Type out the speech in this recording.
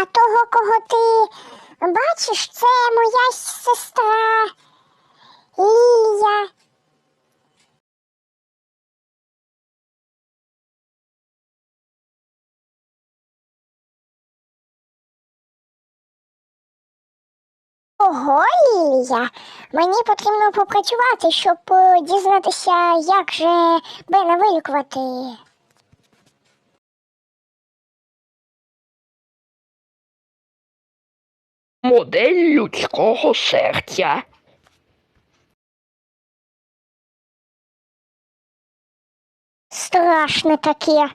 А того, кого ти бачиш, це моя сестра Лілія. Ого, Лілія. Мені потрібно попрацювати, щоб е, дізнатися, як же Бена вилікувати. Модель людського серця. Страшне таке.